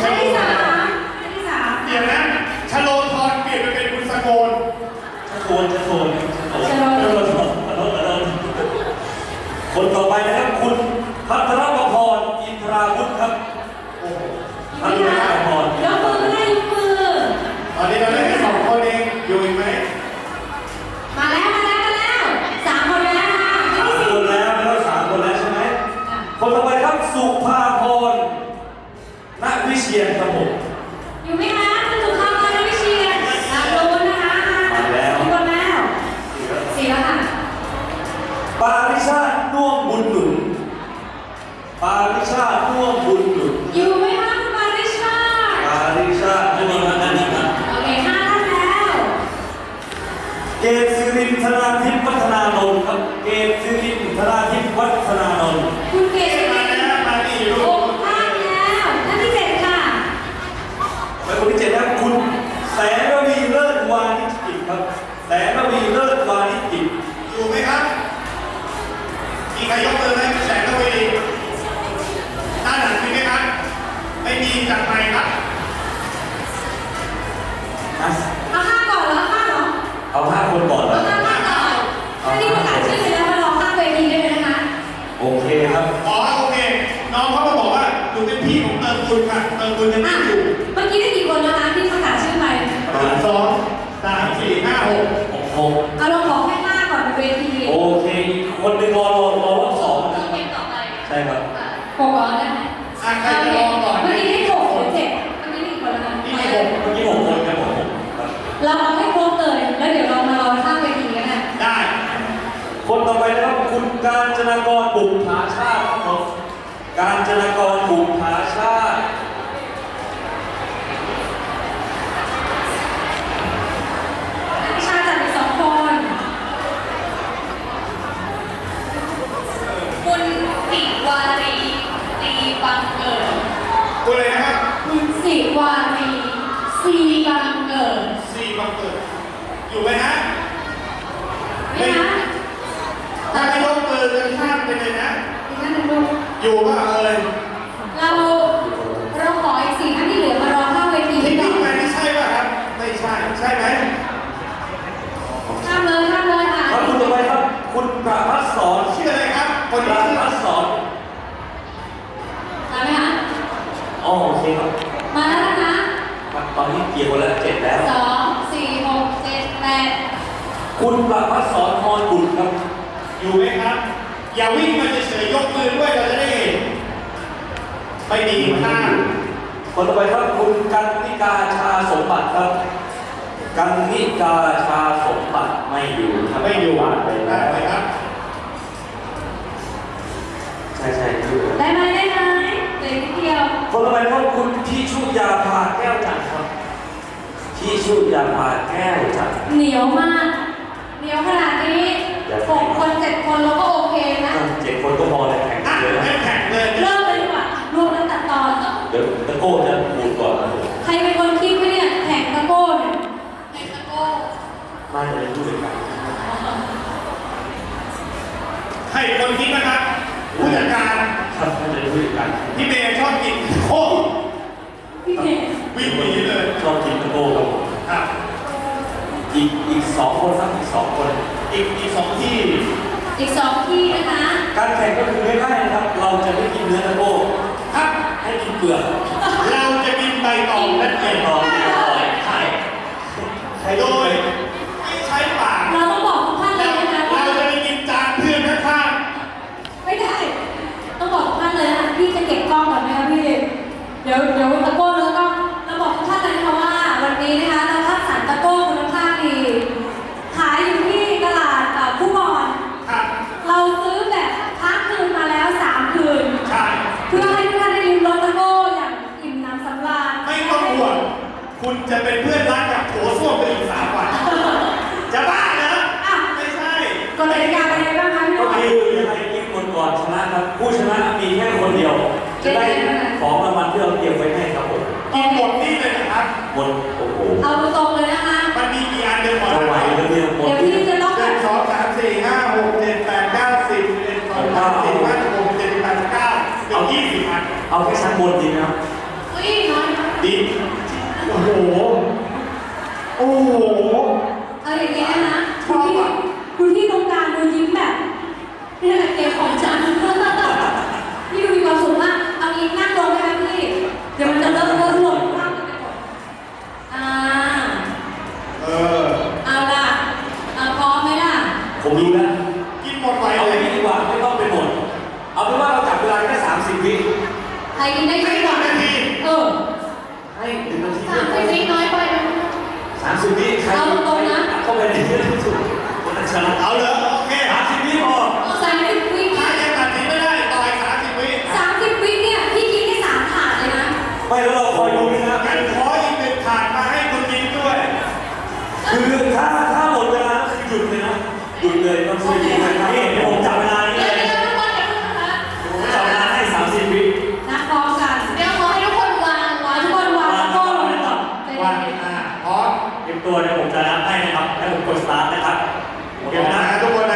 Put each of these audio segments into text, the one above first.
ชนโลที่สานะมอันที่สามเดี๋ยวนะชโลทรเปลี่ยนไปเป็นคุณสโกนสโทนสโทนสโทนสโทนสโทนสโทนคนต่อไปนะครับคุณพัทรประพรอินทราวุฒิครับ โอ้โห พัทรประพร ยกมือได้ยกมือ ตอนนี้เราได้แค่สองคนเองอยู่อีกไหม มาแล้วมาแล้วมาแล้วสามคนแล้วนะคะ สามคนแล้วแล้วสามคนแล้วใช่ไหม อะ คนต่อไปครับสุภาพรณวิเชียนครับผม อยู่ไหมคะคุณสุภาพรวิเชียรรับรู้นะคะ มาแล้ว มีคนแล้วสี่แล้วค่ะ ปาริชาติน่วมบุญหนุนปาริชาติน่วมบุญหนุน อยู่ไหมคะคุณปาริชาติ ปาริชาติอันนี้มาอันนี้มา โอเคห้าท่านแล้ว เกศสิรินธนาทิพย์วัฒนานนท์ครับ เกศสิรินธนาทิพย์วัฒนานนท์ คุณเกศ มาแล้วมาดีลู ห ก กท่านแล้วท่านที่เจ็ดค่ะ และคนที่เจ็ดนะครับคุณแสนระวีเลิศวานิชกิจครับ แสนระวีเลิศวานิชกิจ อยู่ไหมครับ มีใครยกมือไหมแสงระวีด้านหลังมีไหมครับ ไม่มีจัดไปครับ นะ เอาห้าก่อนเหรอห้าเหรอ เอาห้าคนก่อนเล เอา ย ห้าห้าก่อนถ้าที่ประกาศชื่อเสร็จแล้วมารอข้างเวทีได้เลยนะคะ โอเคครับ อ๋อโอเค น้องเขามาบอกว่าหนูเป็นพี่ของเติมคุณค่ะเติมคุณยังไม่ อะ อยู่ เมื่อกี้ได้กี่คนแล้วคะที่ประกาศชื่อไป หนึ่งสองสามสี่ห้าหก โอ้โห เอาลงขอแค่ห้าก่อนบนเวที โอเคอีกคนหนึ่งรอรอรอรอบสอง ต้ นะ องเป็นต่อไป ใช่ครับ หกก่อนได้ไหม อะใครจะลองก่อน เมื่อกี้ได้หกหรือเจ็ดเมื่อกี้ได้กี่คนแล้วนะ นี่มีหก เมื่อกี้หกคนครับผมครับ เราเอาให้ครบเลย แล้วเดี๋ยวเรามารอข้างเวทีกันนะ ได้ คนต่อไปนะครับคุณการจนากรบุญผาชาติครับผมการจนากรบุญผาชาติวิชาจัดไปสองคน คุณสิวารีตีบังเกิดคุณเลยนะครับคุณสิวารีซีบังเกิด สี่บังเกิดอยู่ไหมฮะ นี่นะ ถ้าไม่ยกมือกันข้ามไปเลยนะ อีกท่านหนึ่งดู อยู่ป่ะเอ่ย เราเราขออีกสี่ท่านที่เหลือมารอข้างเวที ที่ ก่อ นี่ น ไปไม่ใช่ป่ะครับ ไม่ใช่ ใช่ไหม ข้ามเลยข้ามเลยค่ะ ครับคุณต่อไปครับ คุณประพัฒสอน ชื่ออะไรครับ ค คุ น ณป นี้ ระ ชื่อ พัฒสอน มาไหมคะ อ๋อโอเคครับ มาแล้วนะคะ ครับตอ นนี้เกี่ยวกันแล้วเจ็ดแล้ว สองสี่หกเจ็ดแปดคุณประพัฒสอนพรบุตรครับ อยู่ไหมครับ อย่าวิ่งมาเฉยๆยกมือด้วยเราจะได้เห็นไม่ดีข้างคนต่อไปครับคุณกันนิกาชาสมบัติครับ กันนิกาชาสมบัติไม่อยู่ครับไม่อยู่ผ่านไปได้แล้วไหมครับ ใช่ใช่อยู่ได้ไหมได้ไหมเหลือนิดเดียวคนต่อไปครับคุณพี่ พี่ชุยาภาแก้วจันทร์เหนียวมาก เหนียวขนาดนี้หกคนเจ็ดคนเราก็โอเคนะอะเจ็ดคนก็พอเลยแข่งอะเยอะนะให้แข่งเลยเริ่มเลยดีกว่ารวมแล้วตัดตอน เดี๋ยวตะโก้จะพูดก่อนนะใครเป็นคนคิดว่าเนี่ยแข่งตะโก้เนี่ยในตะโก้น่าจะเป็นผู้จัดการให้คนคิดนะครับผู้จัดการครับน่าจะเป็นผู้จัดการพี่เมย์ชอบกินโค้งพี่เมย์วิ่งหนีเลยชอบกินตะโก้ครับผมครับ อีกอีกสองคนครับอีกสองคนอีกอีกสองที่ อีกสองที่นะคะการแข่งก็คือง่ายๆนะครับ เราจะไม่กินเนื้อตะโก้ครับให้กินเปลือกเราจะกินใบตองและเกล็ดต่อไปต่อใช่ใครโดโดยยไม่ใช้ปากเราต้องบอกทุกท่านเลเรายนะคะเราว่าจะไปกินจานเพื่อนข้างไม่ได้ ต้องบอกทุกท่านเลยนะคะพี่จะเก็บกล้องก่อนไหมคะพี่เดี๋ยวเดี๋ยวตะโก้ กินคนก่อนชนะครับ ผู้ชนะมีแค่คนเดียว จะได้ของรางวัลที่เราเตรียมไว้ให้หมด โอ้โห เอาตรงๆเลยนะคะมันมีกี่อันเดียวหมดจะไหวแล้วเนี่ยหมดเดี๋ยวพี่จะต้องหนึ่งสองสามสี่ห้าหกเจ็ดแปดเก้าสิบเอ็ดสองสามสี่ห้าหกเจ็ดแปดเก้าเป็นยี่สิบอัน เอาแค่ชั้นบนดีนะครับอุ้ยน้อยมากดีโอ้โห โอ้โห เอาอย่างนี้นะคะคุณพี่คุณพี่ตรงกลางดูยิ้มแบบ เนี่ยเกมของฉันพี่ดูมีความสุขมากเอางี้นั่งลงไหมคะพี่ เดี๋ยวมันจะเริ่มเริ่มหล่นภาพกันไปหมดอ่า เออ เอาล่ะเอาพร้อมไหมล่ะ ผมรู้แล้วกินหมดไปเอาเลอยย่างนี้ดีกว่าไม่ต้องเป็นหมด เอาเป็นว่าเราจับเวลาแค่30วิใครกินได้ให้เยอะหกนึ่ว่านาทีเออให้หนึ่งนาทีสามสิบวิน้อยไปไหมสามสิบวิใครเอาตรงๆนะ เข้าไปในเรื่ที่สุดคนจะชนะเอาเลย สามสิบวิถ้ายังตัดสินไม่ได้ต่อยสามสิบวิสามสิบวิเนี่ยพี่กินได้สามถาดเลยนะไม่แล้วเราคอยดูนะงั้นขออีกหนึ่งถาดมาให้คุณยิงด้วย คือถ้าถ้าหมดเวลาก็คือหยุดเลยนะหยุดเลยต้องช่วยดูนะครับนี่เดี๋ยวผมจับเวลานี้เดี๋เลยวยเดี๋ยวทุกคนอย่าเพิ่งนะคะผมจับเวลาให้สามสิบวินับพร้อมกันเดี๋ยวขอให้ทุกคนวางวางทุกคนวางตะโก้ลงก่อนใจวางเย็นอ่าพร้อมเตรียมตัวเดี๋ยวผมจะนับให้นะครับให้ผมกดสตาร์ทนะครับโอเคเดี๋ยวนะนะทุกคน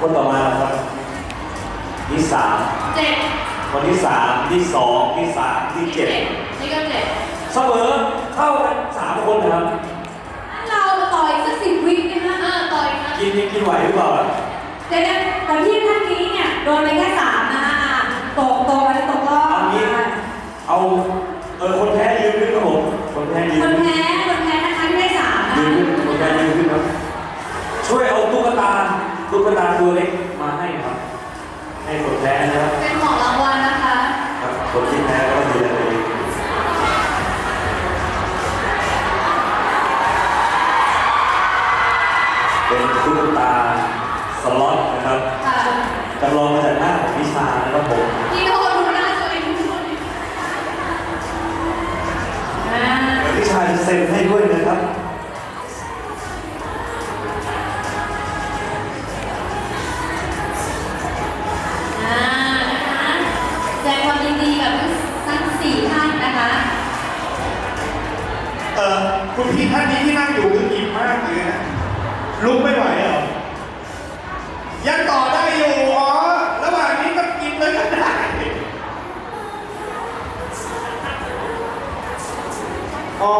คนต่อมาครับนี่สามเจ็ดคนที่สามที่สองที่สามที่เจ็ดนี่ก็เจ็ดเสมอเข้ากันสามคนนะครับ เราต่อยสักสิบวินะคะอ่าต่ออีกนะกินยังกินไหวหรือเปล่าเดี๋ยวนะแต่ที่ท่านนี้เนี่ยโดนไปแค่สามนะคะอะตกตกไปตกรอบเอางี้เอาเออคนแพ้ยืนขึ้นครับผมคนแพ้ยืนคนขึ้นแพ้คนแพ้นะคะที่ได้สามนะ ยืนขึ้นคนแพ้ยืนขึ้นครับ ช่วยเอาตุ๊กตา ตุ๊กตาตัวเล็กมาให้ครับ ให้คนแพ้นะครับเป็นของรางวัลนะคะ ครับคนที่แพ้ก็ต้องดูแลตัวเองเป็นตุ๊กตาสล็อตนะครับค่ะจำลองมาจากหน้าของวิชานะครับผม พี่โทษดูหน้าตัวเองทุกคนอ่าเดี๋ยววิชาจะเซ็นให้ด้วยนะครับ คุณพี่ท่านนี้ที่นั่งอยู่คืออิ่มมากเลยนะลุกไม่ไหวเหรอยังต่อได้อยู่อ๋อระหว่างนี้ก็กินเลยก็ได้อ๋อ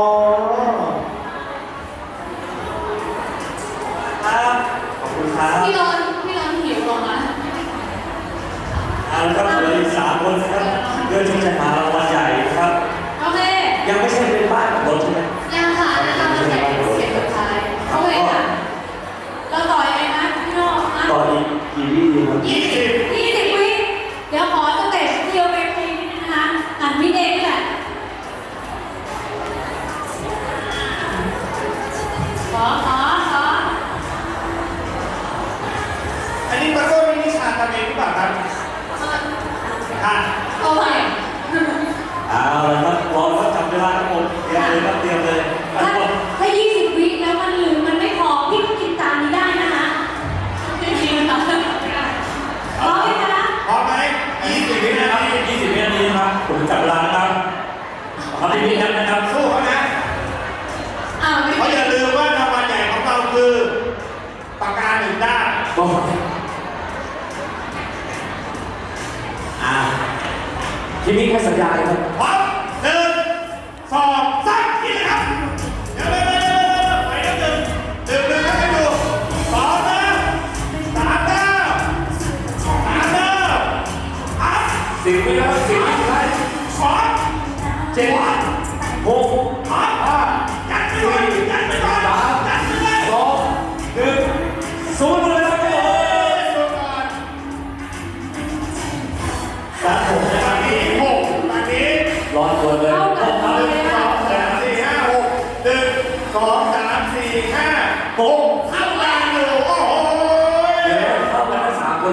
ทีนี้ให้สัญญาณครับพร้อมหนสองสามกินเลยครับเปเร็วเร็วไปนับหนึ่งหนึ่งหนึ่งให้ดูสองสามนะสานะอัพสิบวินาทีสิบวินาทีสองเจ็ดหก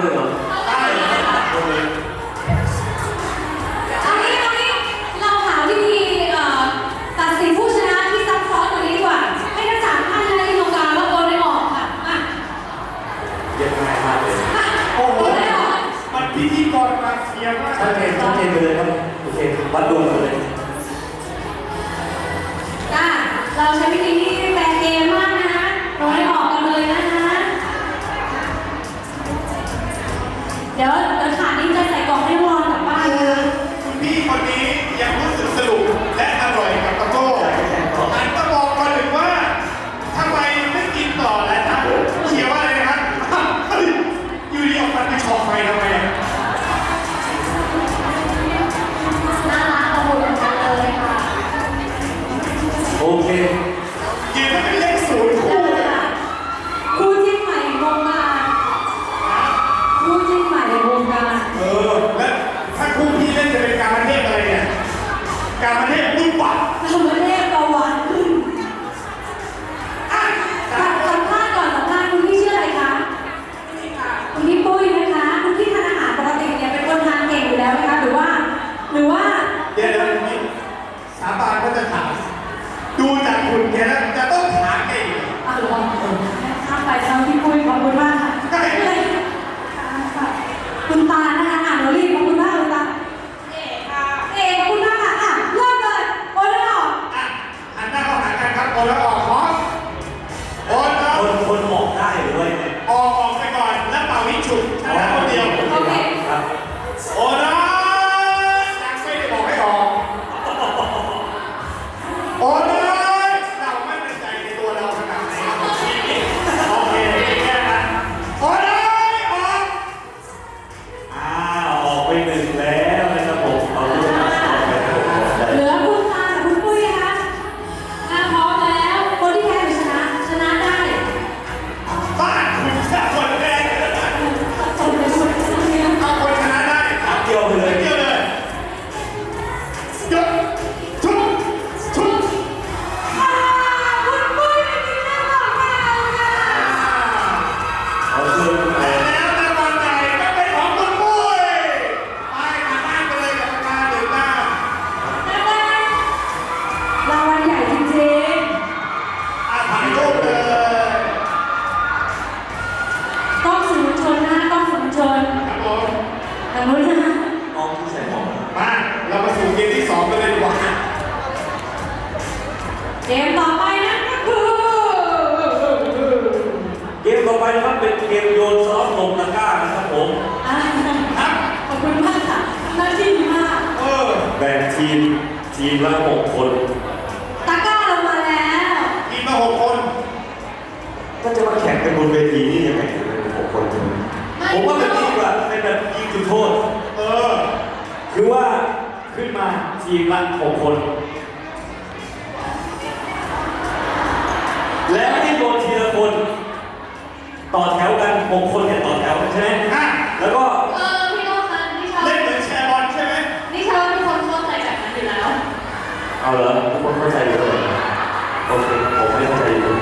大丈 ดี๋ยวเดี๋ยวถ เกมต่อไปนะก็คือเกมต่อไปนะครับเป็นเกมโยนซอสลงตะกร้านะครับผมครับขอบคุณมากค่ะหน้าที่ดีมาก เออแบ่งทีมทีมละหกคน ตะกร้าเรามาแล้ว ทีมละหกคนถ้าจะมาแข่งกันบนเวทีนี่ยังไงถึงเป็นหกคนจริงผมว่าเป็นดีกว่าเป็นแบบยิงจุดโทษ เออ คือว่าขึ้นมาทีมละหกคน และไม่ได้ลงทีละคน ต่อแถวกัน6คนเนี่ยต่อแถวใช่ไหมฮะแล้วก็เออพี่โอ๊คคะนิชาเล่นเหมือนแชร์บอลใช่ไหมนี่ชาเทุกคนเข้าใจแบบนั้นอยู่แล้ว เอาเหรอทุกคนเข้าใจอยู่แล้วโอเคผมไม่เข้าใจอยู่